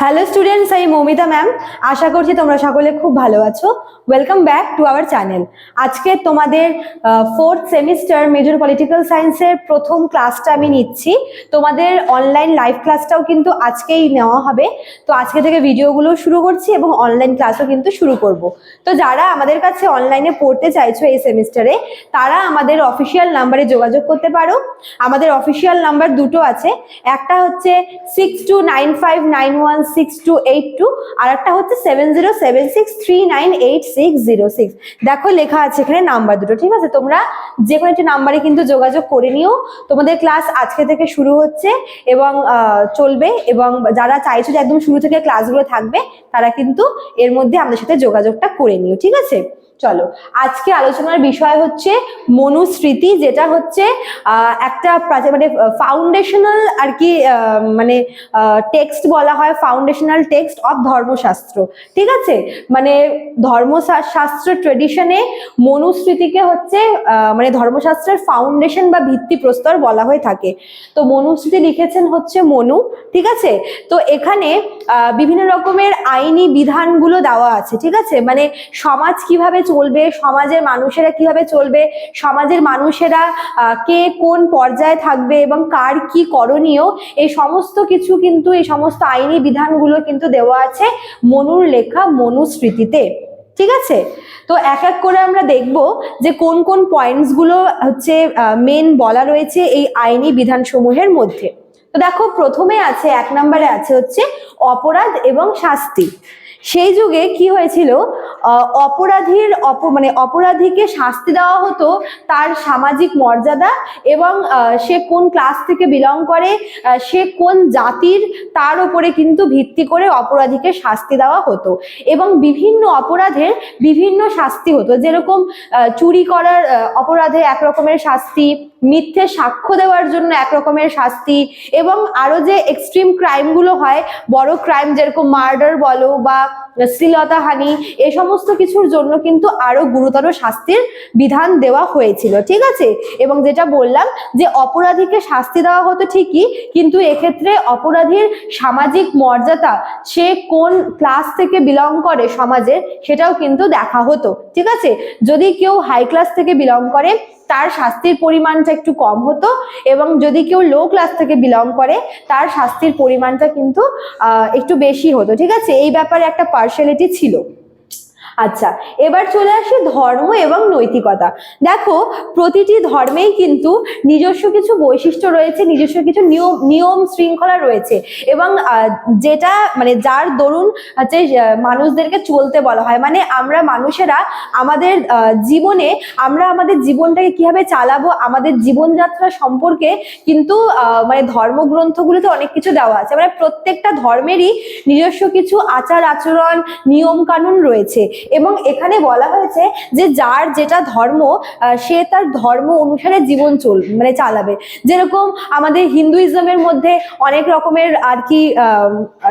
Hello students আমি Moumita ma'am আশা করছি তোমরা সকলে খুব ভালো আছো। Welcome back to our channel আজকে তোমাদের ফোর্থ সেমিস্টার মেজর পলিটিক্যাল সায়েন্সের প্রথম ক্লাসটা আমি নিচ্ছি। তোমাদের অনলাইন লাইভ ক্লাসটাও কিন্তু আজকেই নেওয়া হবে। তো আজকে থেকে ভিডিওগুলো শুরু করছি এবং অনলাইন ক্লাসও কিন্তু শুরু করব। তো যারা আমাদের কাছে অনলাইনে পড়তে চাইছো এই সেমিস্টারে তারা আমাদের অফিসিয়াল নাম্বারে যোগাযোগ করতে পারো। আমাদের অফিসিয়াল নাম্বার দুটো আছে। একটা হচ্ছে six two nine five nine one six two eight two আর একটা হচ্ছে seven zero seven six three nine eight six zero six দেখো লেখা আছে এখানে নাম্বার দুটো, ঠিক আছে? তোমরা যে কোনো একটি নাম্বারে কিন্তু যোগাযোগ করে নিও। তোমাদের ক্লাস আজকে থেকে শুরু হচ্ছে এবং চলবে এবং যারা চাইছো যে একদম শুরু থেকে ক্লাসগুলো থাকবে, তারা কিন্তু এর মধ্যে আমাদের সাথে যোগাযোগটা করে নিও, ঠিক আছে? চলো, আজকে আলোচনার বিষয় হচ্ছে মনুস্মৃতি, যেটা হচ্ছে একটা মানে ফাউন্ডেশনাল আর কি মানে টেক্সট বলা হয় ফাউন্ডেশনাল টেক্সট অফ ধর্মশাস্ত্র। ঠিক আছে? মানে ধর্মশাস্ত্র ট্রেডিশনে মনুস্মৃতিকে হচ্ছে মানে ধর্মশাস্ত্রের ফাউন্ডেশন বা ভিত্তি প্রস্তর বলা হয়ে থাকে। তো মনুস্মৃতি লিখেছেন হচ্ছে মনু, ঠিক আছে? তো এখানে বিভিন্ন রকমের আইনি বিধানগুলো দেওয়া আছে, ঠিক আছে? মানে সমাজ কীভাবে চলবে, সমাজের মানুষেরা কীভাবে চলবে, সমাজের মানুষেরা কে কোন পর্যায়ে থাকবে এবং কার কি করণীয়, এই সমস্ত কিছু কিন্তু, এই সমস্ত আইনি বিধানগুলো কিন্তু দেওয়া আছে মনুর লেখা মনুস্মৃতিতে। ঠিক আছে? তো এক এক করে আমরা দেখব যে কোন কোন পয়েন্টসগুলো হচ্ছে মেন বলা রয়েছে এই আইনি বিধানসমূহের মধ্যে। তো দেখো, প্রথমে আছে, এক নম্বরে আছে হচ্ছে অপরাধ এবং শাস্তি। সেই যুগে কি হয়েছিল? অপরাধীর অপ মানে অপরাধীকে শাস্তি দেওয়া হতো তার সামাজিক মর্যাদা এবং সে কোন ক্লাস থেকে বিলং করে সে কোন জাতির তার উপরে কিন্তু ভিত্তি করে অপরাধীকে শাস্তি দেওয়া হতো। এবং বিভিন্ন অপরাধের বিভিন্ন শাস্তি হতো। যেরকম চুরি করার অপরাধে এক রকমের শাস্তি, মিথ্যে সাক্ষ্য দেওয়ার জন্য এক রকমের শাস্তি এবং আরও যে এক্সট্রিম ক্রাইমগুলো হয়, বড় ক্রাইম যেরকম মার্ডার বলো বা শ্লীলতাহানি এ সমস্ত কিছুর জন্য কিন্তু আরও গুরুতর শাস্তির বিধান দেওয়া হয়েছিল, ঠিক আছে? এবং যেটা বললাম যে অপরাধীকে শাস্তি দেওয়া হতো ঠিকই, কিন্তু এক্ষেত্রে অপরাধীর সামাজিক মর্যাদা, সে কোন ক্লাস থেকে বিলং করে সমাজের সেটাও কিন্তু দেখা হতো, ঠিক আছে? যদি কেউ হাই ক্লাস থেকে বিলং করে তার শাস্তির পরিমাণটা একটু কম হতো এবং যদি কেউ লো ক্লাস থেকে বিলং করে, তার শাস্তির পরিমাণটা কিন্তু একটু বেশি হতো। ঠিক আছে? এই ব্যাপারে একটা পার্সালিটি ছিল। আচ্ছা এবার চলে আসি ধর্ম এবং নৈতিকতা। দেখো, প্রতিটি ধর্মেই কিন্তু নিজস্ব কিছু বৈশিষ্ট্য রয়েছে, নিজস্ব কিছু নিয়ম নিয়ম শৃঙ্খলা রয়েছে এবং যেটা মানে যার দরুন হচ্ছে মানুষদেরকে চলতে বলা হয়। মানে আমরা মানুষেরা আমাদের জীবনে, আমরা আমাদের জীবনটাকে কীভাবে চালাবো, আমাদের জীবনযাত্রা সম্পর্কে কিন্তু মানে ধর্মগ্রন্থগুলোতে অনেক কিছু দেওয়া আছে। মানে প্রত্যেকটা ধর্মেরই নিজস্ব কিছু আচার আচরণ নিয়ম কানুন রয়েছে। এবং এখানে বলা হয়েছে যে যার যেটা ধর্ম সে তার ধর্ম অনুসারে জীবন চল মানে চালাবে। যেরকম আমাদের হিন্দুইজমের মধ্যে অনেক রকমের আর কি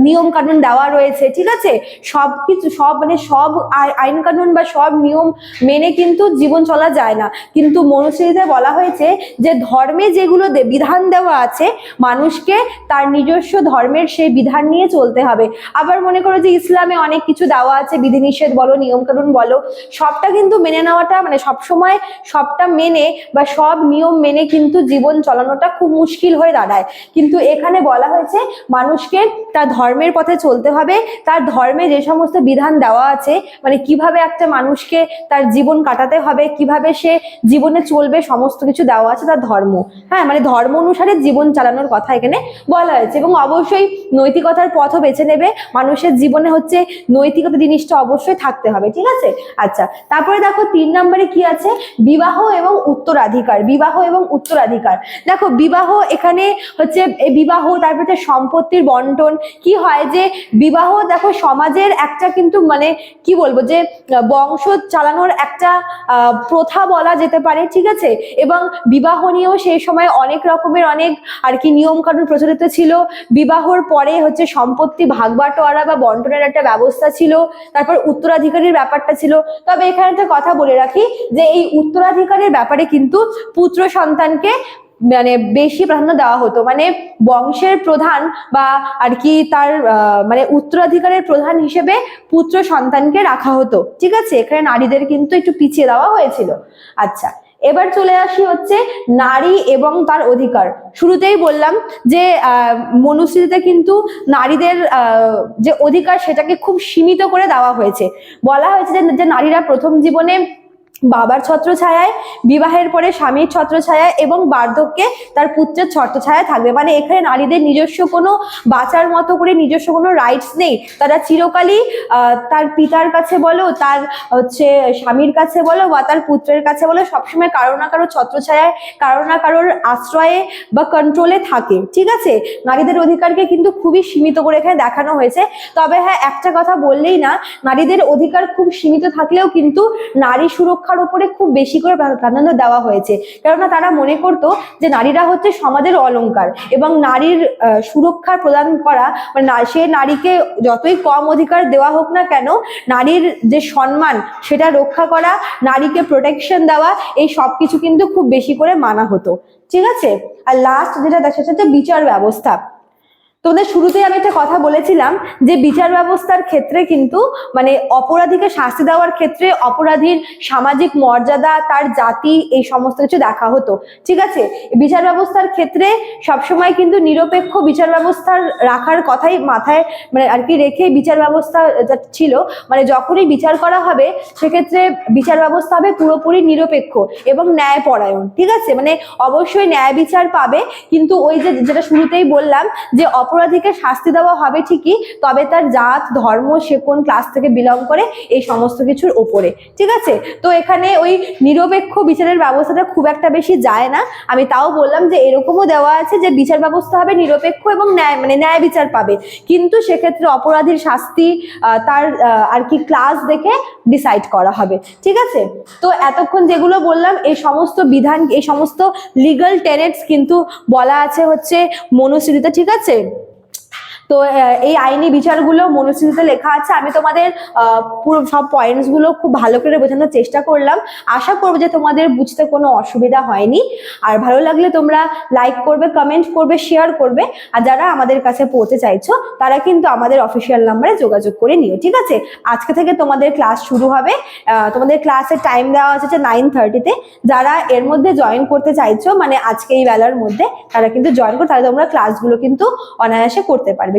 নিয়ম কানুন দেওয়া রয়েছে, ঠিক আছে? সব কিছু, সব মানে সব আই- আইন কানুন বা সব নিয়ম মেনে কিন্তু জীবন চলা যায় না। কিন্তু মনুস্মৃতিতে বলা হয়েছে যে ধর্মে যেগুলো বিধান দেওয়া আছে, মানুষকে তার নিজস্ব ধর্মের সেই বিধান নিয়ে চলতে হবে। আবার মনে করো যে ইসলামে অনেক কিছু দেওয়া আছে, বিধিনিষেধ বলো নিয়ম কানুন বলো, সবটা কিন্তু মেনে নেওয়াটা মানে সবসময় সবটা মেনে বা সব নিয়ম মেনে কিন্তু জীবন চালানোটা খুব মুশকিল হয়ে দাঁড়ায় কিন্তু এখানে বলা হয়েছে, মানুষকে তার ধর্মের পথে চলতে হবে, তার ধর্মে যে সমস্ত বিধান দেওয়া আছে মানে কীভাবে একটা মানুষকে তার জীবন কাটাতে হবে, কীভাবে সে জীবনে চলবে, সমস্ত কিছু দেওয়া আছে তার ধর্ম। হ্যাঁ মানে ধর্ম অনুসারে জীবন চালানোর কথা এখানে বলা হয়েছে এবং অবশ্যই নৈতিকতার পথও বেছে নেবে। মানুষের জীবনে হচ্ছে নৈতিকতা জিনিসটা অবশ্যই থাকতে হবে, ঠিক আছে? আচ্ছা তারপরে দেখো তিন নম্বরে কি আছে? বিবাহ এবং উত্তরাধিকার, বিবাহ এবং উত্তরাধিকার। দেখো, বিবাহ এখানে হচ্ছে বিবাহ, তারপরে হচ্ছে সম্পত্তির বন্টন। কি হয় যে, বিবাহ দেখো সমাজের একটা কিন্তু মানে কি বলব যে, বংশ চালানোর একটা প্রথা বলা যেতে পারে, ঠিক আছে? এবং বিবাহ নিয়েও সেই সময় অনেক রকমের অনেক আর কি নিয়ম কানুন প্রচলিত ছিল। বিবাহর পরে হচ্ছে সম্পত্তি ভাগ বাটোয়ারা বা বন্টনের একটা ব্যবস্থা ছিল। তারপর উত্তরাধিকারীর ব্যাপারটা ছিল। তবে এখানে একটা কথা বলে রাখি যে এই উত্তরাধিকারের ব্যাপারে কিন্তু পুত্র সন্তানকে মানে বেশি প্রাধান্য দেওয়া হতো। মানে বংশের প্রধান বা আর কি তার মানে উত্তরাধিকারের প্রধান হিসেবে পুত্র সন্তানকে রাখা হতো। ঠিক আছে? এখানে নারীদের কিন্তু একটু পিছিয়ে দেওয়া হয়েছিল। আচ্ছা এবার চলে আসি হচ্ছে নারী এবং তার অধিকার। শুরুতেই বললাম যে আহ, কিন্তু নারীদের যে অধিকার সেটাকে খুব সীমিত করে দেওয়া হয়েছে। বলা হয়েছে যে নারীরা প্রথম জীবনে বাবার ছত্রছায়ায়, বিবাহের পরে স্বামীর ছত্রছায়ায় এবং বার্ধক্যে তার পুত্রের ছত্রছায়ায় থাকবে। মানে এখানে নারীদের নিজস্ব কোনো বাঁচার মতো করে নিজস্ব কোনো রাইটস নেই। তারা চিরকালই তার পিতার কাছে বলো, তার হচ্ছে স্বামীর কাছে বলো বা তার পুত্রের কাছে বলো, সবসময় কারও না কারও ছত্রছায়ায়, কারও না কারোর আশ্রয়ে বা কন্ট্রোলে থাকে। ঠিক আছে? নারীদের অধিকারকে কিন্তু খুবই সীমিত করে এখানে দেখানো হয়েছে। তবে হ্যাঁ একটা কথা বললেই না, নারীদের অধিকার খুব সীমিত থাকলেও কিন্তু নারী সুরক্ষার উপরে খুব বেশি করে প্রা- প্রাধান্য দেওয়া হয়েছে। কেননা তারা মনে করতো যে নারীরা হচ্ছে সমাজের অলংকার এবং নারীর সুরক্ষা প্রদান করা মানে সে নারীকে যতই কম অধিকার দেওয়া হোক না কেন, নারীর যে সম্মান সেটা রক্ষা করা, নারীকে প্রোটেকশন দেওয়া, এই সব কিছু কিন্তু খুব বেশি করে মানা হতো। ঠিক আছে? আর লাস্ট যেটা দেখা যাচ্ছে বিচার ব্যবস্থা। তোমাদের শুরুতেই আমি একটা কথা বলেছিলাম যে বিচার ব্যবস্থার ক্ষেত্রে কিন্তু মানে অপরাধীকে শাস্তি দেওয়ার ক্ষেত্রে অপরাধীর সামাজিক মর্যাদা, তার জাতি, এই সমস্ত কিছু দেখা হতো। ঠিক আছে? বিচার ব্যবস্থার ক্ষেত্রে সবসময় কিন্তু নিরপেক্ষ বিচার ব্যবস্থার রাখার কথাই মাথায় মানে আর কি রেখে বিচার ব্যবস্থা ছিল। মানে যখনই বিচার করা হবে, সেক্ষেত্রে বিচার ব্যবস্থা হবে পুরোপুরি নিরপেক্ষ এবং ন্যায়পরায়ণ। ঠিক আছে? মানে অবশ্যই ন্যায় বিচার পাবে, কিন্তু ওই যে যেটা শুরুতেই বললাম যে অপরাধীকে শাস্তি দেওয়া হবে ঠিকই, তবে তার জাত, ধর্ম, সে কোন ক্লাস থেকে বিলং করে, এই সমস্ত কিছুর ওপরে ঠিক আছে? তো এখানে ওই নিরপেক্ষ বিচারের ব্যবস্থাটা খুব একটা বেশি যায় না। আমি তাও বললাম যে এরকমও দেওয়া আছে যে বিচার ব্যবস্থা হবে নিরপেক্ষ এবং ন্যায় মানে ন্যায় বিচার পাবে। কিন্তু সেক্ষেত্রে অপরাধীর শাস্তি তার আর কি ক্লাস দেখে ডিসাইড করা হবে। ঠিক আছে? তো এতক্ষণ যেগুলো বললাম, এই সমস্ত বিধান, এই সমস্ত লিগাল টেনেটস কিন্তু বলা আছে হচ্ছে মনুস্মৃতিতে ঠিক আছে? তো এই আইনি বিচারগুলো মনুস্মৃতিতে লেখা আছে। আমি তোমাদের পুরো সব পয়েন্টসগুলো খুব ভালো করে বোঝানোর চেষ্টা করলাম। আশা করব যে তোমাদের বুঝতে কোনো অসুবিধা হয়নি। আর ভালো লাগলে তোমরা লাইক করবে কমেন্ট করবে শেয়ার করবে। আর যারা আমাদের কাছে পড়তে চাইছো, তারা কিন্তু আমাদের অফিসিয়াল নাম্বারে যোগাযোগ করে নিও, ঠিক আছে? আজকে থেকে তোমাদের ক্লাস শুরু হবে। তোমাদের ক্লাসের টাইম দেওয়া আছে নাইন থার্টিতে যারা এর মধ্যে জয়েন করতে চাইছো মানে আজকে এই বেলার মধ্যে, তারা কিন্তু জয়েন করো, তাহলে তোমরা ক্লাসগুলো কিন্তু অনায়াসে করতে পারবে